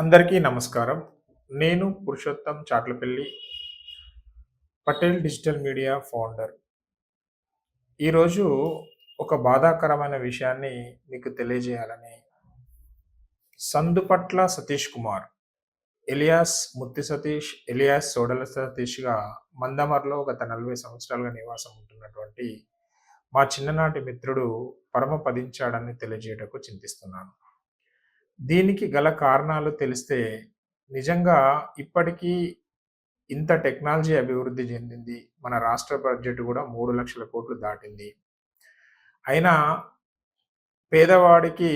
అందరికీ నమస్కారం. నేను Purushottam Chatlapalli Patel digital media founder. ఈరోజు ఒక బాధాకరమైన విషయాన్ని మీకు తెలియజేయాలని సందుపట్ల సతీష్ కుమార్ ఎలియాస్ ముత్తి సతీష్ ఎలియాస్ సోడల సతీష్గా మందమర్లో గత నలభై సంవత్సరాలుగా నివాసం ఉంటున్నటువంటి మా చిన్ననాటి మిత్రుడు పరమ పదించాడని తెలియజేయటకు చింతిస్తున్నాను. దీనికి గల కారణాలు తెలిస్తే నిజంగా ఇప్పటికీ ఇంత టెక్నాలజీ అభివృద్ధి చెందింది. మన రాష్ట్ర బడ్జెట్ కూడా మూడు లక్షల కోట్లు దాటింది. అయినా పేదవాడికి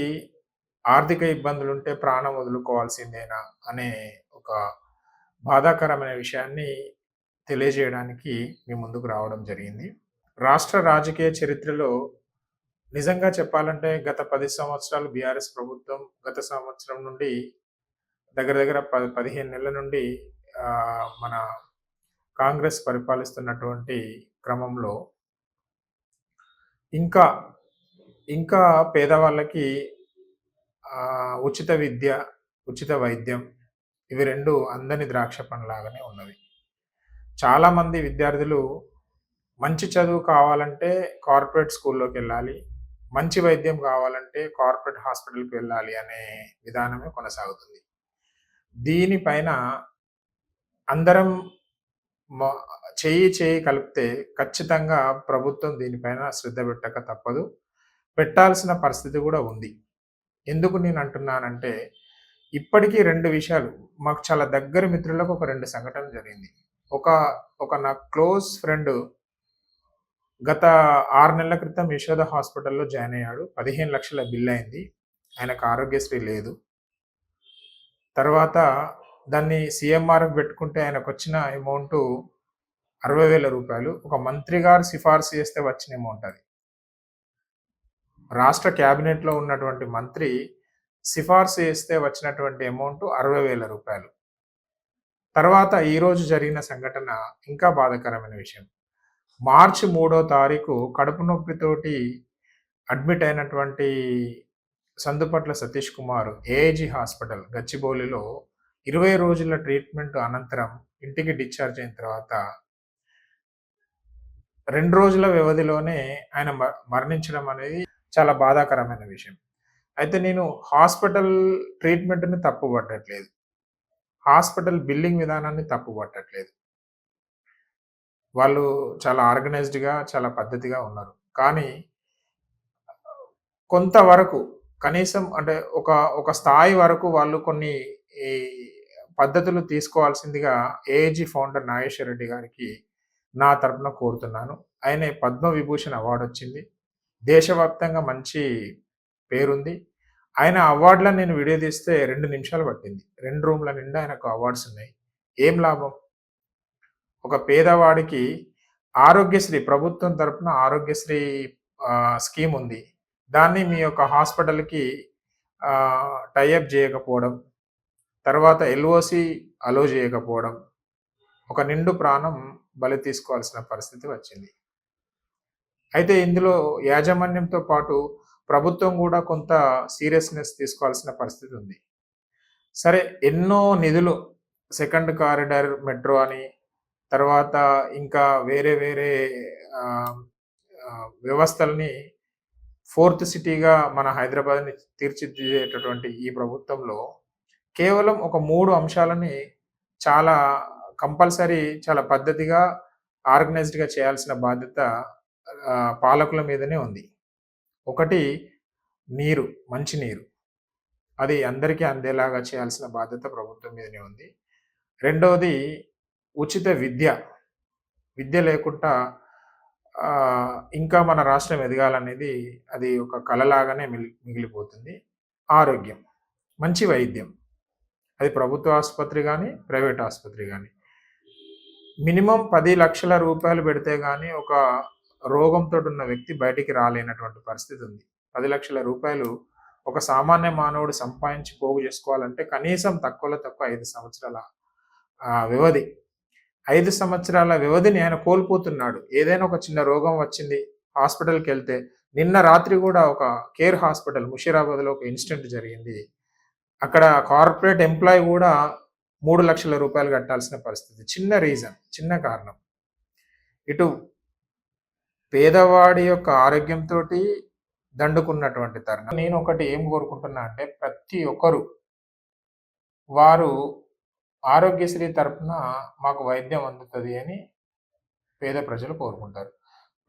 ఆర్థిక ఇబ్బందులుంటే ప్రాణం వదులుకోవాల్సిందేనా అనే ఒక బాధాకరమైన విషయాన్ని తెలియజేయడానికి మీ ముందుకు రావడం జరిగింది. రాష్ట్ర రాజకీయ చరిత్రలో నిజంగా చెప్పాలంటే గత పది సంవత్సరాలు బీఆర్ఎస్ ప్రభుత్వం గత సంవత్సరం నుండి దగ్గర దగ్గర ప పదిహేను నెలల నుండి మన కాంగ్రెస్ పరిపాలిస్తున్నటువంటి క్రమంలో ఇంకా ఇంకా పేదవాళ్ళకి ఉచిత విద్య ఉచిత వైద్యం ఇవి రెండు అందని ద్రాక్ష పండ్లాగానే ఉన్నవి. చాలామంది విద్యార్థులు మంచి చదువు కావాలంటే కార్పొరేట్ స్కూల్లోకి వెళ్ళాలి మంచి వైద్యం కావాలంటే కార్పొరేట్ హాస్పిటల్కి వెళ్ళాలి అనే విధానమే కొనసాగుతుంది. దీనిపైన అందరం చేయి చేయి కలిపితే ఖచ్చితంగా ప్రభుత్వం దీనిపైన శ్రద్ధ పెట్టక తప్పదు. పెట్టాల్సిన పరిస్థితి కూడా ఉంది. ఎందుకు నేను అంటున్నానంటే ఇప్పటికీ రెండు విషయాలు. మాకు చాలా దగ్గర మిత్రులకు ఒక రెండు సంఘటనలు జరిగింది. ఒక ఒక నా క్లోజ్ ఫ్రెండ్ గత ఆరు నెలల క్రితం యశోద హాస్పిటల్లో జాయిన్ అయ్యాడు. పదిహేను లక్షల బిల్ అయింది. ఆయనకు ఆరోగ్యశ్రీ లేదు. తర్వాత దాన్ని సిఎంఆర్కి పెట్టుకుంటే ఆయనకు వచ్చిన అమౌంట్ అరవై వేల రూపాయలు. ఒక మంత్రి గారు సిఫార్సు చేస్తే వచ్చిన అమౌంట్ అది. రాష్ట్ర క్యాబినెట్లో ఉన్నటువంటి మంత్రి సిఫార్సు చేస్తే వచ్చినటువంటి అమౌంట్ అరవై వేల రూపాయలు. తర్వాత ఈరోజు జరిగిన సంఘటన ఇంకా బాధాకరమైన విషయం. మార్చి మూడో తారీఖు కడుపు నొప్పితోటి అడ్మిట్ అయినటువంటి సందుపట్ల సతీష్ కుమార్ ఏఐజీ హాస్పిటల్ గచ్చిబౌలిలో ఇరవై రోజుల ట్రీట్మెంట్ అనంతరం ఇంటికి డిశ్చార్జ్ అయిన తర్వాత రెండు రోజుల వ్యవధిలోనే ఆయన మరణించడం అనేది చాలా బాధాకరమైన విషయం. అయితే నేను హాస్పిటల్ ట్రీట్మెంట్ని తప్పు పట్టట్లేదు హాస్పిటల్ బిల్లింగ్ విధానాన్ని తప్పు పట్టట్లేదు వాళ్ళు చాలా ఆర్గనైజ్డ్గా చాలా పద్ధతిగా ఉన్నారు. కానీ కొంతవరకు కనీసం అంటే ఒక ఒక స్థాయి వరకు వాళ్ళు కొన్ని ఈ పద్ధతులు తీసుకోవాల్సిందిగా ఏఏజీ ఫౌండర్ నాగేశ్వర రెడ్డి గారికి నా తరపున కోరుతున్నాను. ఆయన పద్మ విభూషణ్ అవార్డు వచ్చింది. దేశవ్యాప్తంగా మంచి పేరుంది. ఆయన అవార్డులను నేను వీడియో తీస్తే రెండు నిమిషాలు పట్టింది. రెండు రూమ్ల నిండా ఆయనకు అవార్డ్స్ ఉన్నాయి. ఏం లాభం? ఒక పేదవాడికి ఆరోగ్యశ్రీ ప్రభుత్వం తరపున ఆరోగ్యశ్రీ స్కీమ్ ఉంది. దాన్ని మీ యొక్క హాస్పిటల్కి టైఅప్ చేయకపోవడం తర్వాత ఎల్ఓసి అలో చేయకపోవడం ఒక నిండు ప్రాణం బలి తీసుకోవాల్సిన పరిస్థితి వచ్చింది. అయితే ఇందులో యాజమాన్యంతో పాటు ప్రభుత్వం కూడా కొంత సీరియస్నెస్ తీసుకోవాల్సిన పరిస్థితి ఉంది. సరే ఎన్నో నిధులు సెకండ్ కారిడార్ మెట్రో అని తర్వాత ఇంకా వేరే వేరే వ్యవస్థల్ని ఫోర్త్ సిటీగా మన హైదరాబాద్ని తీర్చిదిద్దేటటువంటి ఈ ప్రభుత్వంలో కేవలం ఒక మూడు అంశాలని చాలా కంపల్సరీ చాలా పద్ధతిగా ఆర్గనైజ్డ్గా చేయాల్సిన బాధ్యత పాలకుల మీదనే ఉంది. ఒకటి నీరు మంచి నీరు. అది అందరికీ అందేలాగా చేయాల్సిన బాధ్యత ప్రభుత్వం మీదనే ఉంది. రెండవది ఉచిత విద్య విద్య లేకుండా ఇంకా మన రాష్ట్రం ఎదగాలనేది అది ఒక కళలాగానే మిగిలి మిగిలిపోతుంది. ఆరోగ్యం మంచి వైద్యం. అది ప్రభుత్వ ఆసుపత్రి కానీ ప్రైవేట్ ఆసుపత్రి కానీ మినిమం పది లక్షల రూపాయలు పెడితే కానీ ఒక రోగంతో ఉన్న వ్యక్తి బయటికి రాలేనటువంటి పరిస్థితి ఉంది. పది లక్షల రూపాయలు ఒక సామాన్య మానవుడు సంపాదించి పోగు చేసుకోవాలంటే కనీసం తక్కువలో తక్కువ ఐదు సంవత్సరాల వ్యవధి ఐదు సంవత్సరాల వ్యవధిని ఆయన కోల్పోతున్నాడు. ఏదైనా ఒక చిన్న రోగం వచ్చింది హాస్పిటల్కి వెళ్తే నిన్న రాత్రి కూడా ఒక కేర్ హాస్పిటల్ ముషీరాబాద్లో ఒక ఇన్సిడెంట్ జరిగింది. అక్కడ కార్పొరేట్ ఎంప్లాయ్ కూడా మూడు లక్షల రూపాయలు కట్టాల్సిన పరిస్థితి. చిన్న రీజన్ చిన్న కారణం. ఇటు పేదవాడి యొక్క ఆరోగ్యంతో దండుకున్నటువంటి తరుణం. నేను ఒకటి ఏం కోరుకుంటున్నా అంటే ప్రతి ఒక్కరు వారు ఆరోగ్యశ్రీ తరపున మాకు వైద్యం అందుతుంది అని పేద ప్రజలు కోరుకుంటారు.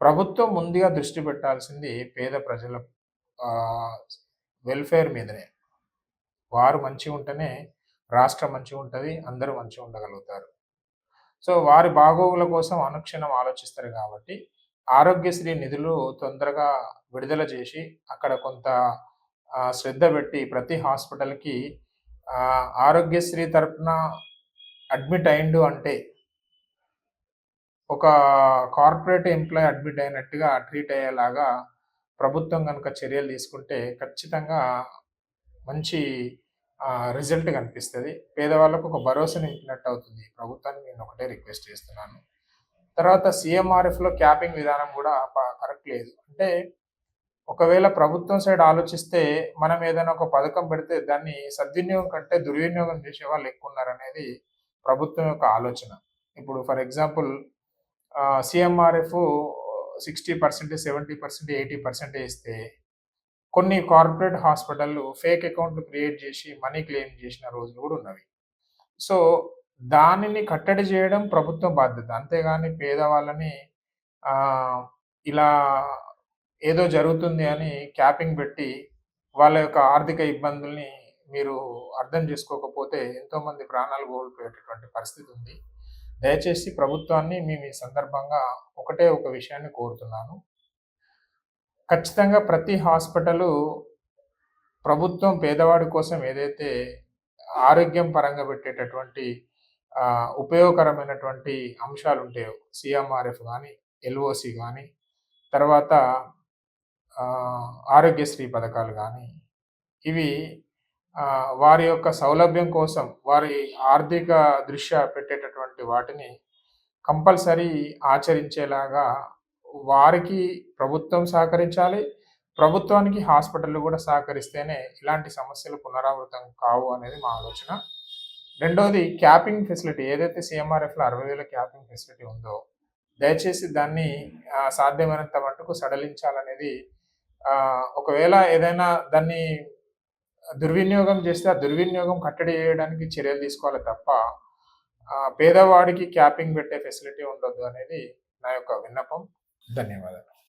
ప్రభుత్వం ముందుగా దృష్టి పెట్టాల్సింది పేద ప్రజల వెల్ఫేర్ మీదనే. వారు మంచిగా ఉంటేనే రాష్ట్రం మంచిగా ఉంటుంది అందరూ మంచిగా ఉండగలుగుతారు. సో వారి బాగోగుల కోసం అనుక్షణం ఆలోచిస్తారు కాబట్టి ఆరోగ్యశ్రీ నిధులు తొందరగా విడుదల చేసి అక్కడ కొంత శ్రద్ధ పెట్టి ప్రతి హాస్పిటల్కి ఆరోగ్యశ్రీ తరఫున అడ్మిట్ అయిండు అంటే ఒక కార్పొరేట్ ఎంప్లాయ్ అడ్మిట్ అయినట్టుగా ట్రీట్ అయ్యేలాగా ప్రభుత్వం కనుక చర్యలు తీసుకుంటే ఖచ్చితంగా మంచి రిజల్ట్ కనిపిస్తుంది. పేదవాళ్ళకు ఒక భరోసా నింపినట్టు అవుతుంది. ప్రభుత్వాన్ని నేను ఒకటే రిక్వెస్ట్ చేస్తున్నాను. తర్వాత సిఎంఆర్ఎఫ్లో క్యాపింగ్ విధానం కూడా కరెక్ట్ లేదు. అంటే ఒకవేళ ప్రభుత్వం సైడ్ ఆలోచిస్తే మనం ఏదైనా ఒక పథకం పెడితే దాన్ని సద్వినియోగం కంటే దుర్వినియోగం చేసే వాళ్ళు ఎక్కువ ఉన్నారనేది ప్రభుత్వం యొక్క ఆలోచన. ఇప్పుడు for example CMRF sixty percent seventy percent eighty percent ఇస్తే కొన్ని కార్పొరేట్ హాస్పిటళ్ళు ఫేక్ అకౌంట్లు క్రియేట్ చేసి మనీ క్లెయిమ్ చేసిన రోజులు కూడా ఉన్నవి. సో దానిని కట్టడి చేయడం ప్రభుత్వం బాధ్యత. అంతేగాని పేదవాళ్ళని ఇలా ఏదో జరుగుతుంది అని క్యాపింగ్ పెట్టి వాళ్ళ యొక్క ఆర్థిక ఇబ్బందుల్ని మీరు అర్థం చేసుకోకపోతే ఎంతోమంది ప్రాణాలు కోల్పోయేటటువంటి పరిస్థితి ఉంది. దయచేసి ప్రభుత్వాన్ని మేము ఈ సందర్భంగా ఒకటే ఒక విషయాన్ని కోరుతున్నాను. ఖచ్చితంగా ప్రతి హాస్పిటలు ప్రభుత్వం పేదవాడి కోసం ఏదైతే ఆరోగ్యం పరంగా పెట్టేటటువంటి ఉపయోగకరమైనటువంటి అంశాలు ఉంటాయో సిఎంఆర్ఎఫ్ కానీ ఎల్ఓసి కానీ తర్వాత ఆరోగ్యశ్రీ పథకాలు కానీ ఇవి వారి యొక్క సౌలభ్యం కోసం వారి ఆర్థిక దృష్ట్యా పెట్టేటటువంటి వాటిని కంపల్సరీ ఆచరించేలాగా వారికి ప్రభుత్వం సహకరించాలి. ప్రభుత్వానికి హాస్పిటల్ కూడా సహకరిస్తేనే ఇలాంటి సమస్యలు పునరావృతం కావు అనేది మా ఆలోచన. రెండోది క్యాపింగ్ ఫెసిలిటీ ఏదైతే సిఎంఆర్ఎఫ్లో అరవై వేల క్యాపింగ్ ఫెసిలిటీ ఉందో దయచేసి దాన్ని సాధ్యమైనంత మట్టుకు సడలించాలనేది ఒకవేళ ఏదైనా దాన్ని దుర్వినియోగం చేస్తే ఆ దుర్వినియోగం కట్టడి చేయడానికి చర్యలు తీసుకోవాలి తప్ప పేదవాడికి క్యాపింగ్ పెట్టే ఫెసిలిటీ ఉండొద్దు అనేది నా యొక్క విన్నపం. ధన్యవాదాలు.